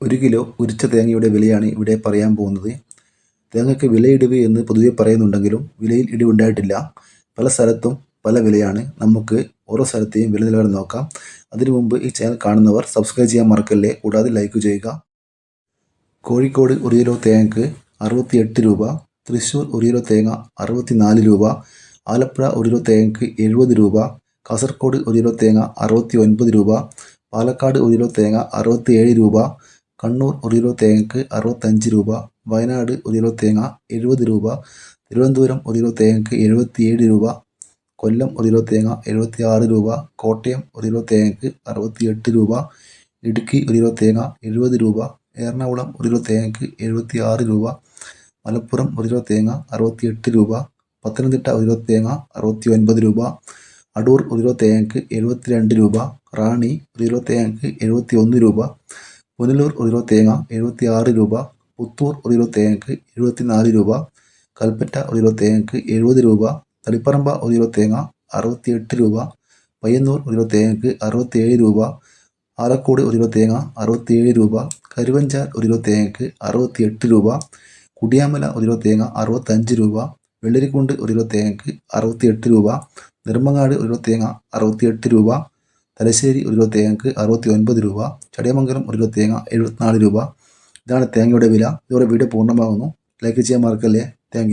ഒരു കിലോ ഉരിച്ച തേങ്ങയുടെ വിലയാണ് ഇവിടെ പറയാൻ പോകുന്നത്. തേങ്ങയ്ക്ക് വിലയിടിവ് എന്ന് പൊതുവെ പറയുന്നുണ്ടെങ്കിലും വിലയിൽ ഇടിവുണ്ടായിട്ടില്ല പല സ്ഥലത്തും പല വിലയാണ്. നമുക്ക് ഓരോ സ്ഥലത്തെയും വില നിലവാരം നോക്കാം. അതിനു മുമ്പ് ഈ ചാനൽ കാണുന്നവർ സബ്സ്ക്രൈബ് ചെയ്യാൻ മറക്കല്ലേ? കൂടാതെ ലൈക്ക് ചെയ്യുക. കോഴിക്കോട് ഒരു കിലോ തേങ്ങയ്ക്ക് അറുപത്തിയെട്ട് രൂപ തൃശ്ശൂർ ഒരു കിലോ തേങ്ങ അറുപത്തി നാല് രൂപ ആലപ്പുഴ ഒരു കിലോ തേങ്ങയ്ക്ക് എഴുപത് രൂപ കാസർഗോഡ് ഒരു കിലോ തേങ്ങ അറുപത്തി ഒൻപത് രൂപ പാലക്കാട് ഒരു കിലോ തേങ്ങ അറുപത്തി ഏഴ് രൂപ കണ്ണൂർ ഒരു കിലോ തേങ്ങയ്ക്ക് അറുപത്തഞ്ച് രൂപ വയനാട് ഒരു കിലോ തേങ്ങ എഴുപത് രൂപ തിരുവനന്തപുരം ഒരു കിലോ തേങ്ങയ്ക്ക് എഴുപത്തിയേഴ് രൂപ കൊല്ലം ഒരു കിലോ തേങ്ങ എഴുപത്തി ആറ് രൂപ കോട്ടയം ഒരു കിലോ തേങ്ങയ്ക്ക് അറുപത്തി എട്ട് രൂപ ഇടുക്കി ഒരു കിലോ തേങ്ങ എഴുപത് രൂപ എറണാകുളം ഒരു കിലോ തേങ്ങയ്ക്ക് എഴുപത്തി ആറ് രൂപ മലപ്പുറം ഒരു കിലോ തേങ്ങ അറുപത്തി എട്ട് രൂപ പത്തനംതിട്ട ഒരു കിലോ തേങ്ങ അറുപത്തി ഒൻപത് രൂപ അടൂർ ഒരു കിലോ തേങ്ങയ്ക്ക് എഴുപത്തി രണ്ട് രൂപ റാണി ഒരു കിലോ തേങ്ങയ്ക്ക് എഴുപത്തി ഒന്ന് രൂപ പുനലൂർ ഒരു കിലോ തേങ്ങ എഴുപത്തി ആറ് രൂപ പുത്തൂർ ഒരു കിലോ തേങ്ങയ്ക്ക് എഴുപത്തി നാല് രൂപ കൽപ്പറ്റ ഒരു കിലോ തേങ്ങയ്ക്ക് എഴുപത് രൂപ തളിപ്പറമ്പ ഒരു കിലോ തേങ്ങ അറുപത്തി എട്ട് രൂപ പയ്യന്നൂർ ഒരു കിലോ തേങ്ങയ്ക്ക് അറുപത്തി ഏഴ് രൂപ ആലക്കോട് ഒരു കിലോ തേങ്ങ അറുപത്തി ഏഴ് രൂപ കരുവഞ്ചാൽ ഒരു കിലോ തേങ്ങയ്ക്ക് അറുപത്തി എട്ട് രൂപ കുടിയാമല ഒരു കിലോ തേങ്ങ അറുപത്തഞ്ച് രൂപ വെള്ളരിക്കുണ്ട് ഒരു കിലോ തേങ്ങയ്ക്ക് അറുപത്തി എട്ട് രൂപ നിർമ്മങ്ങാട് ഒരു കിലോ തേങ്ങ അറുപത്തി എട്ട് രൂപ തലശ്ശേരി ഒരു കിലോ തേങ്ങയ്ക്ക് അറുപത്തി ഒൻപത് രൂപ ചടയമംഗലം ഒരു കിലോ തേങ്ങ എഴുപത്തിനാല് രൂപ. ഇതാണ് തേങ്ങയുടെ വില. ഇതോടെ വീഡിയോ പൂർണമാകുന്നു. ലൈക്ക് ചെയ്യാൻ മറക്കല്ലേ. താങ്ക്